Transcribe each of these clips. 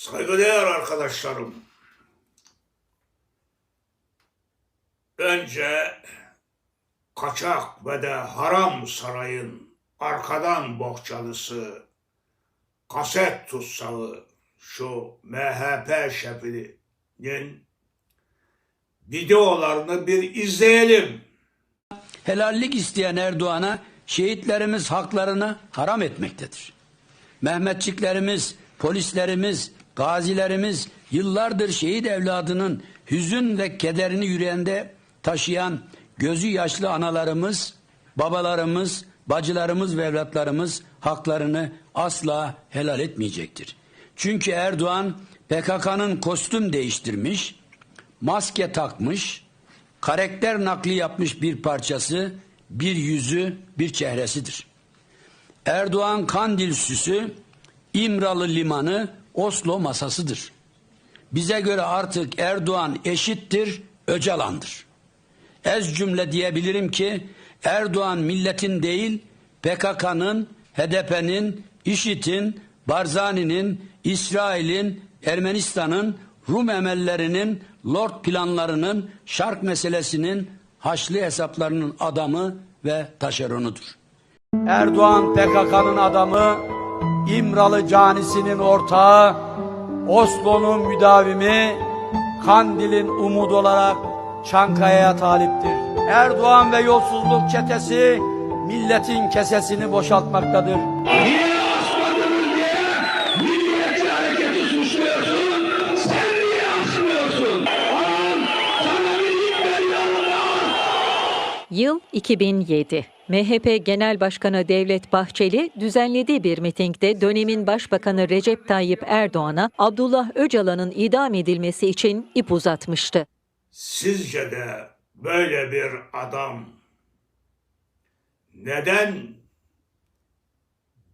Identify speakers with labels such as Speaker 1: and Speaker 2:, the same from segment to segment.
Speaker 1: Saygıdeğer arkadaşlarım. Önce kaçak ve de haram sarayın arkadan bohçalısı, kaset tutsağı şu MHP şefinin videolarını bir izleyelim.
Speaker 2: helallik isteyen Erdoğan'a şehitlerimiz haklarını haram etmektedir. Mehmetçiklerimiz, polislerimiz, gazilerimiz yıllardır şehit evladının hüzün ve kederini yüreğinde taşıyan gözü yaşlı analarımız, babalarımız, bacılarımız ve evlatlarımız haklarını asla helal etmeyecektir. Çünkü Erdoğan PKK'nın kostüm değiştirmiş, maske takmış, karakter nakli yapmış bir parçası, bir yüzü, bir çehresidir. Erdoğan Kandil süsü, İmralı limanı, Oslo masasıdır. Bize göre artık Erdoğan eşittir, Öcalan'dır. Ez cümle diyebilirim ki Erdoğan milletin değil PKK'nın, HDP'nin, IŞİD'in, Barzani'nin, İsrail'in, Ermenistan'ın, Rum emellerinin, Lord planlarının, Şark meselesinin, Haçlı hesaplarının adamı ve taşeronudur. Erdoğan PKK'nın adamı, İmralı canisinin ortağı, Oslo'nun müdavimi, Kandil'in umudu olarak Çankaya'ya taliptir. Erdoğan ve yolsuzluk çetesi milletin kesesini boşaltmaktadır.
Speaker 3: Niye asmadınız milliyetçi hareketi suçluyorsun. Sen niye asmıyorsun? Oğlum sana veriyorum
Speaker 4: Yıl 2007. MHP Genel Başkanı Devlet Bahçeli düzenlediği bir mitingde dönemin Başbakanı Recep Tayyip Erdoğan'a Abdullah Öcalan'ın idam edilmesi için ip uzatmıştı.
Speaker 1: Sizce de böyle bir adam neden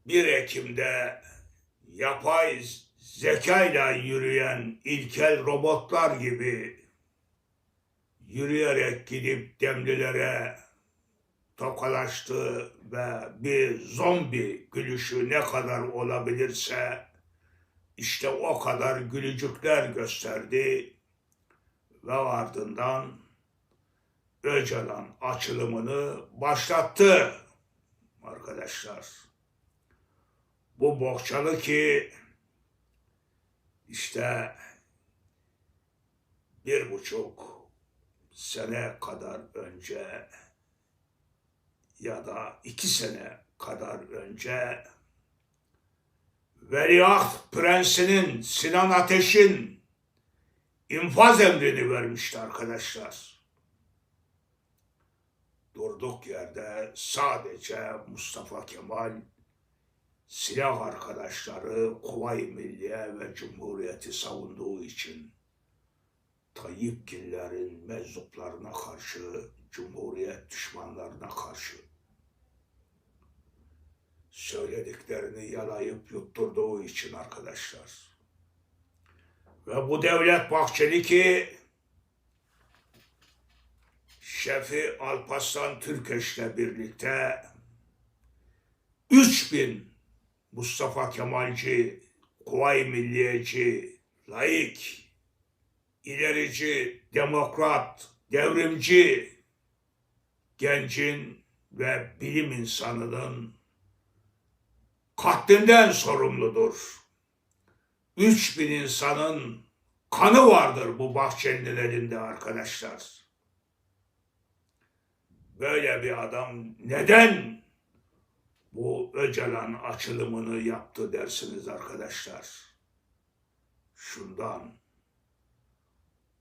Speaker 1: 1 Ekim'de yapay zekayla yürüyen ilkel robotlar gibi yürüyerek gidip demlilere tokalaştı ve bir zombi gülüşü ne kadar olabilirse işte o kadar gülücükler gösterdi ve ardından Öcalan açılımını başlattı arkadaşlar. Bu bohçalı ki işte bir buçuk sene kadar önce ya da iki sene kadar önce Veliaht Prensi'nin Sinan Ateş'in infaz emrini vermişti arkadaşlar. Durduk yerde sadece Mustafa Kemal silah arkadaşları Kuvayi Milliye ve Cumhuriyeti savunduğu için Tayyipgillerin meczuplarına karşı, Cumhuriyet düşmanlarına karşı söylediklerini yalayıp yutturduğu için arkadaşlar. Ve bu Devlet Bahçeli ki şefi Alparslan Türkeş'le birlikte 3000 Mustafa Kemalci, Kuvayi Milliyeci, laik, ilerici, demokrat, devrimci, gencin ve bilim insanının katlinden sorumludur. 3000 insanın kanı vardır bu Bahçeli'nin elinde arkadaşlar. Böyle bir adam neden bu Öcalan açılımını yaptı dersiniz arkadaşlar. Şundan.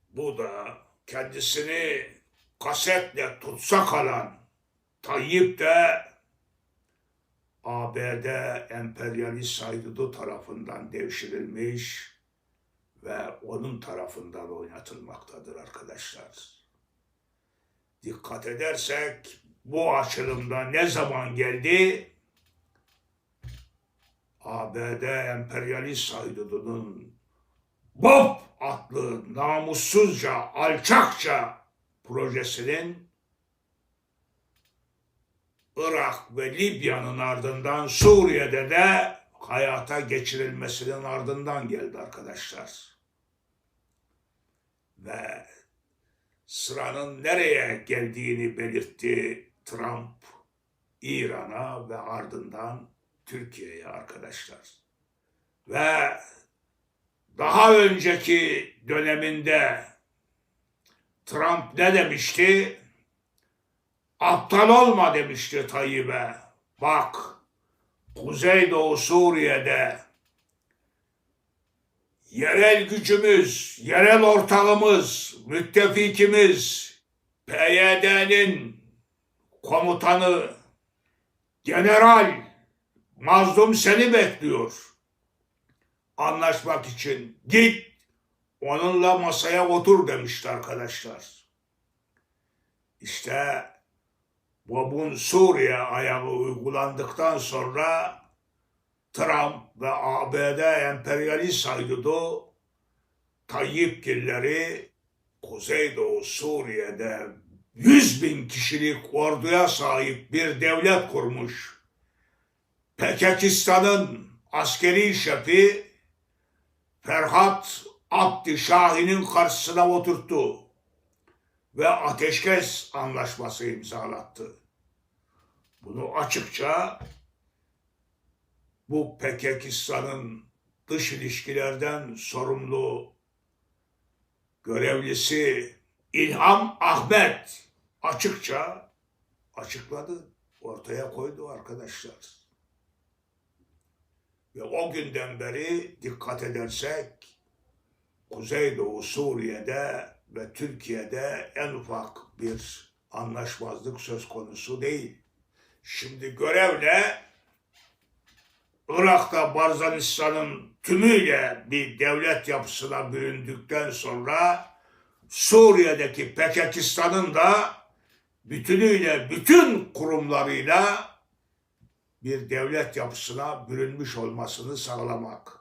Speaker 1: Bu da kendisini kasetle tutsak alan Tayyip de ABD emperyalist saydığı tarafından devşirilmiş ve onun tarafından oynatılmaktadır arkadaşlar. Dikkat edersek bu açılımda ne zaman geldi? ABD emperyalist saydığının Bob adlı namussuzca, alçakça projesinin Irak ve Libya'nın ardından Suriye'de de hayata geçirilmesinin ardından geldi arkadaşlar. Ve sıranın nereye geldiğini belirtti Trump İran'a ve ardından Türkiye'ye arkadaşlar. Ve daha önceki döneminde Trump ne demişti? Aptal olma demişti Tayyip'e. Bak, Kuzeydoğu Suriye'de yerel gücümüz, yerel ortağımız, müttefikimiz, PYD'nin komutanı, general, mazlum seni bekliyor. Anlaşmak için git, onunla masaya otur demişti arkadaşlar. İşte Bob'un Suriye ayağı uygulandıktan sonra Trump ve ABD emperyalist haydudu Tayyipgilleri Kuzeydoğu Suriye'de 100 bin kişilik orduya sahip bir devlet kurmuş. Pekekistan'ın askeri şefi Ferhat Abdi Şahin'in karşısına oturttu ve ateşkes anlaşması imzalattı. Bunu açıkça bu Pekekistan'ın dış ilişkilerden sorumlu görevlisi İlham Ahmet açıkça açıkladı, ortaya koydu arkadaşlar. Ve o günden beri dikkat edersek Kuzeydoğu Suriye'de ve Türkiye'de en ufak bir anlaşmazlık söz konusu değil. Şimdi görevle Irak'ta Barzanistan'ın tümüyle bir devlet yapısına büründükten sonra Suriye'deki Pekekistan'ın da bütünüyle, bütün kurumlarıyla bir devlet yapısına bürünmüş olmasını sağlamak.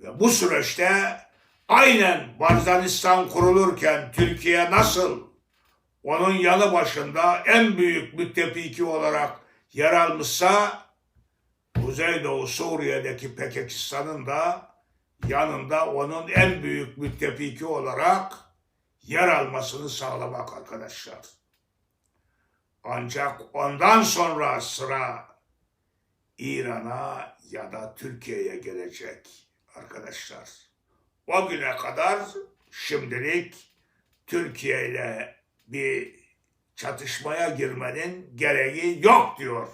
Speaker 1: Ve bu süreçte aynen Barzanistan kurulurken Türkiye nasıl onun yanı başında en büyük müttefiki olarak yer almışsa Kuzeydoğu Suriye'deki Pekekistan'ın da yanında onun en büyük müttefiki olarak yer almasını sağlamak arkadaşlar. Ancak ondan sonra sıra İran'a ya da Türkiye'ye gelecek arkadaşlar. O güne kadar şimdilik Türkiye ile bir çatışmaya girmenin gereği yok diyor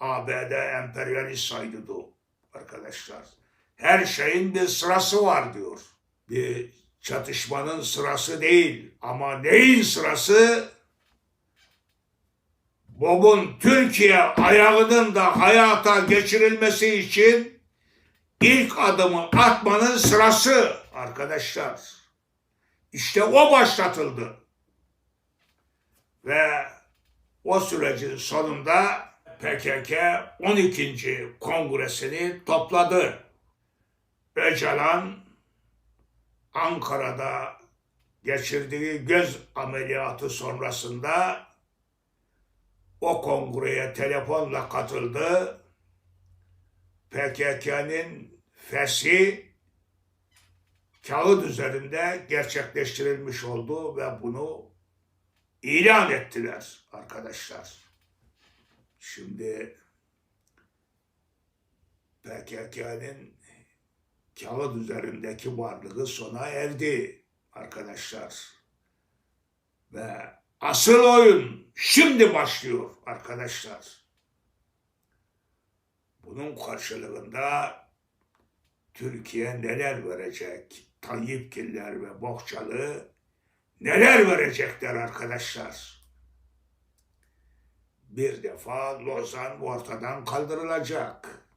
Speaker 1: ABD emperyalist saydıdu arkadaşlar. Her şeyin bir sırası var diyor. Bir çatışmanın sırası değil ama neyin sırası? Bob'un Türkiye ayağının da hayata geçirilmesi için ilk adımı atmanın sırası arkadaşlar. İşte o başlatıldı. Ve o sürecin sonunda PKK 12. kongresini topladı. Öcalan Ankara'da geçirdiği göz ameliyatı sonrasında o kongreye telefonla katıldı. PKK'nın feshi kağıt üzerinde gerçekleştirilmiş oldu ve bunu ilan ettiler arkadaşlar. Şimdi PKK'nın kağıt üzerindeki varlığı sona erdi arkadaşlar. Ve asıl oyun şimdi başlıyor arkadaşlar. Bunun karşılığında Türkiye neler verecek? Tayyipgiller ve Bohçalı neler verecekler arkadaşlar? Bir defa Lozan ortadan kaldırılacak.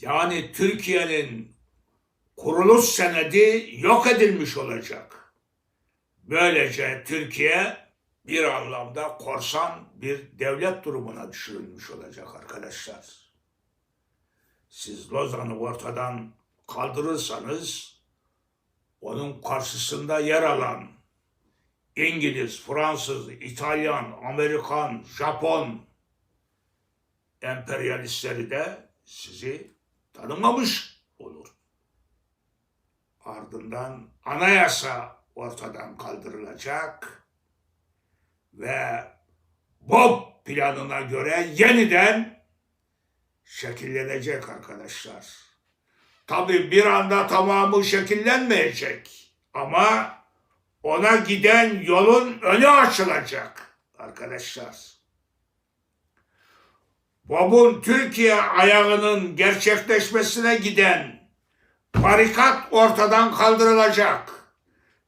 Speaker 1: Yani Türkiye'nin kuruluş senedi yok edilmiş olacak. Böylece Türkiye bir anlamda korsan bir devlet durumuna düşürülmüş olacak arkadaşlar. Siz Lozan'ı ortadan kaldırırsanız onun karşısında yer alan İngiliz, Fransız, İtalyan, Amerikan, Japon emperyalistleri de sizi tanımamış olur. Ardından anayasa ortadan kaldırılacak ve Bob planına göre yeniden şekillenecek arkadaşlar. Tabi bir anda tamamı şekillenmeyecek ama ona giden yolun önü açılacak arkadaşlar. Bob'un Türkiye ayağının gerçekleşmesine giden barikat ortadan kaldırılacak.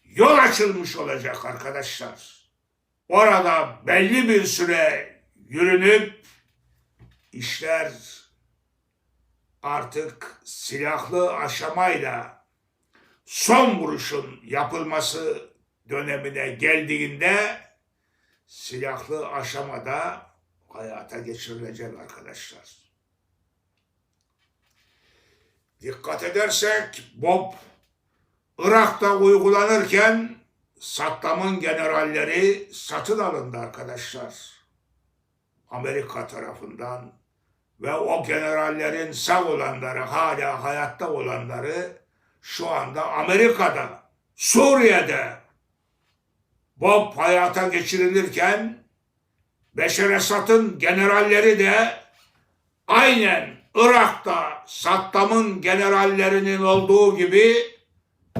Speaker 1: Yol açılmış olacak arkadaşlar. Orada belli bir süre yürünüp işler artık silahlı aşamayla son vuruşun yapılması dönemine geldiğinde silahlı aşamada hayata geçirilecek arkadaşlar. Dikkat edersek Bob Irak'ta uygulanırken Saddam'ın generalleri satın alındı arkadaşlar. Amerika tarafından ve o generallerin sağ olanları hala hayatta olanları şu anda Amerika'da, Suriye'de Bob hayata geçirilirken Beşer Esad'ın generalleri de aynen Irak'ta Saddam'ın generallerinin olduğu gibi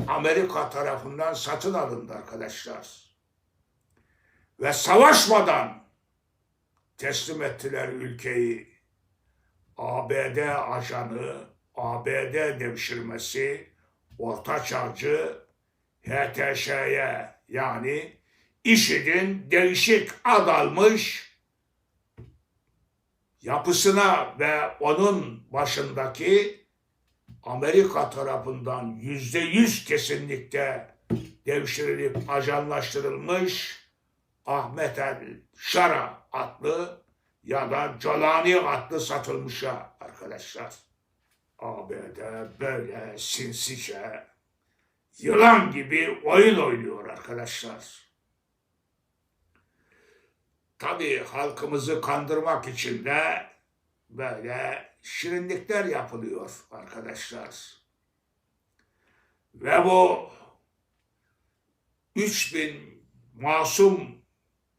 Speaker 1: Amerika tarafından satın alındı arkadaşlar. Ve savaşmadan teslim ettiler ülkeyi. ABD ajanı, ABD devşirmesi, Orta Çağcı, HTŞ'ye yani IŞİD'in değişik ad almış yapısına ve onun başındaki Amerika tarafından yüzde yüz kesinlikle devşirilip ajanlaştırılmış Ahmet el Şara adlı ya da Colani adlı satılmışa arkadaşlar. ABD böyle sinsice yılan gibi oyun oynuyor arkadaşlar. Tabii halkımızı kandırmak için de böyle şirinlikler yapılıyor arkadaşlar. Ve bu 3000 masum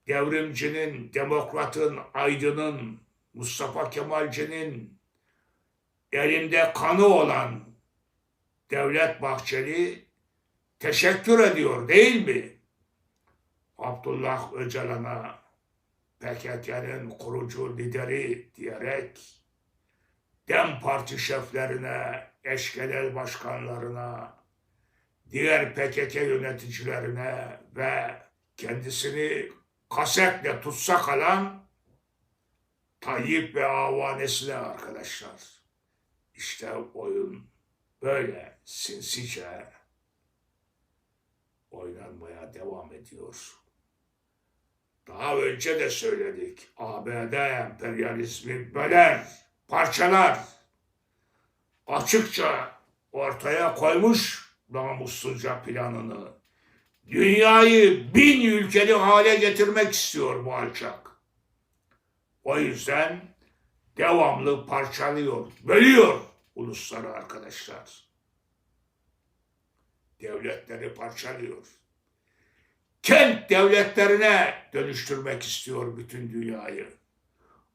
Speaker 1: devrimcinin, demokratın, aydının, Mustafa Kemalci'nin elinde kanı olan Devlet Bahçeli teşekkür ediyor değil mi? Abdullah Öcalan'a PKK'nın kurucu lideri diyerek DEM Parti şeflerine, eşkelel başkanlarına, diğer PKK yöneticilerine ve kendisini kasetle tutsak alan Tayyip ve avanesine arkadaşlar. İşte oyun böyle sinsice oynanmaya devam ediyor. Daha önce de söyledik. ABD emperyalizmi böler, parçalar. Açıkça ortaya koymuş namussuzca planını. Dünyayı bin ülkeli hale getirmek istiyor bu alçak. O yüzden devamlı parçalıyor, bölüyor ulusları arkadaşlar. Devletleri parçalıyor kent devletlerine dönüştürmek istiyor bütün dünyayı.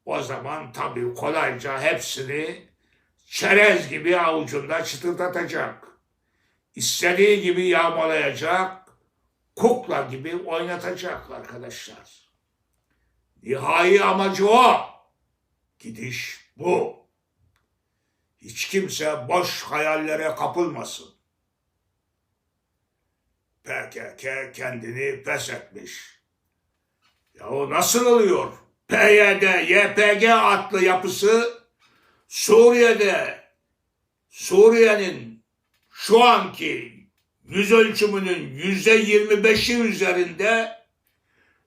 Speaker 1: O zaman tabii kolayca hepsini çerez gibi avucunda çıtırdatacak. İstediği gibi yağmalayacak, kukla gibi oynatacak arkadaşlar. Nihai amacı o. Gidiş bu. Hiç kimse boş hayallere kapılmasın. PKK kendini pes etmiş. Ya o nasıl oluyor? PYD, YPG adlı yapısı Suriye'de Suriye'nin şu anki yüz ölçümünün yüzde yirmi beşi üzerinde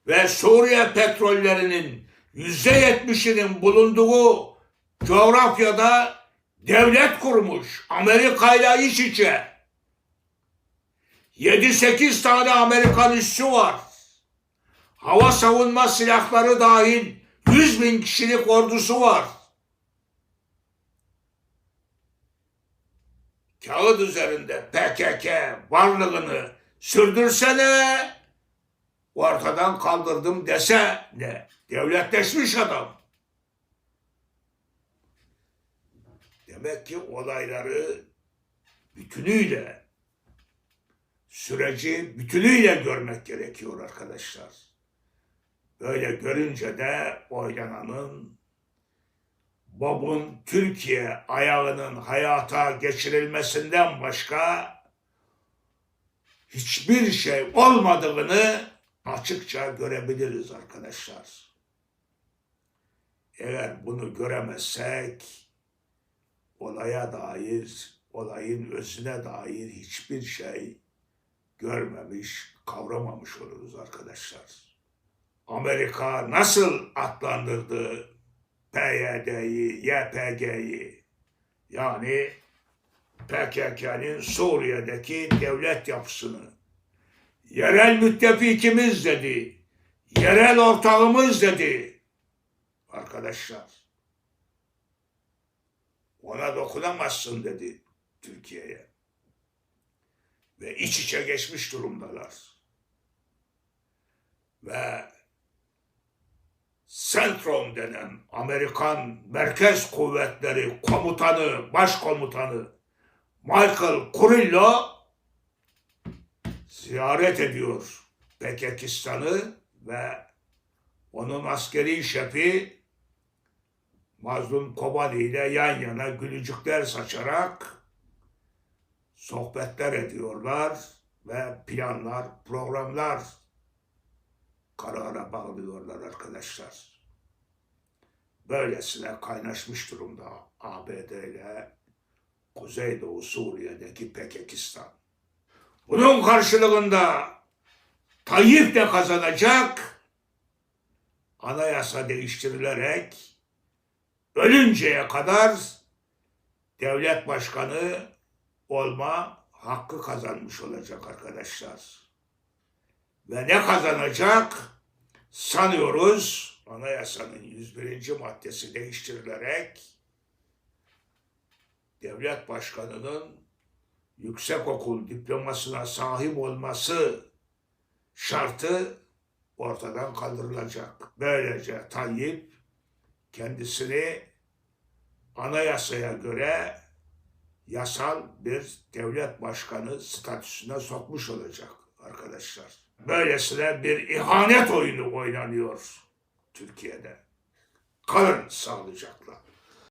Speaker 1: ve Suriye petrollerinin yüzde yetmişinin bulunduğu coğrafyada devlet kurmuş. Amerika ile iç içe. 7-8 tane Amerikan üssü var. Hava savunma silahları dahil 100 bin kişilik ordusu var. Kağıt üzerinde PKK varlığını sürdürse de ortadan kaldırdım dese ne? Devletleşmiş adam. Demek ki olayları bütünüyle, süreci bütünüyle görmek gerekiyor arkadaşlar. Böyle görünce de oynananın Bob'un Türkiye ayağının hayata geçirilmesinden başka hiçbir şey olmadığını açıkça görebiliriz arkadaşlar. Eğer bunu göremezsek olaya dair, olayın özüne dair hiçbir şey görmemiş, kavramamış oluruz arkadaşlar. Amerika nasıl adlandırdı PYD'yi, YPG'yi? Yani PKK'nın Suriye'deki devlet yapısını. Yerel müttefikimiz dedi. Yerel ortağımız dedi. Arkadaşlar. Ona dokunamazsın dedi Türkiye'ye. Ve iç içe geçmiş durumdalar. Ve Centrom denen Amerikan Merkez Kuvvetleri Komutanı, Başkomutanı Michael Kurillo ziyaret ediyor Pekekistan'ı ve onun askeri şefi Mazlum Kobani ile yan yana gülücükler saçarak sohbetler ediyorlar ve planlar, programlar karara bağlıyorlar arkadaşlar. Böylesine kaynaşmış durumda ABD ile Kuzeydoğu Suriye'deki Pekekistan. Bunun karşılığında Tayyip de kazanacak, anayasa değiştirilerek ölünceye kadar devlet başkanı olma hakkı kazanmış olacak arkadaşlar. Ve ne kazanacak? Sanıyoruz anayasanın 101. maddesi değiştirilerek devlet başkanının yüksekokul diplomasına sahip olması şartı ortadan kaldırılacak. Böylece Tayyip kendisini anayasaya göre yasal bir devlet başkanı statüsüne sokmuş olacak arkadaşlar. Böylesine bir ihanet oyunu oynanıyor Türkiye'de. Kalın sağlıcakla.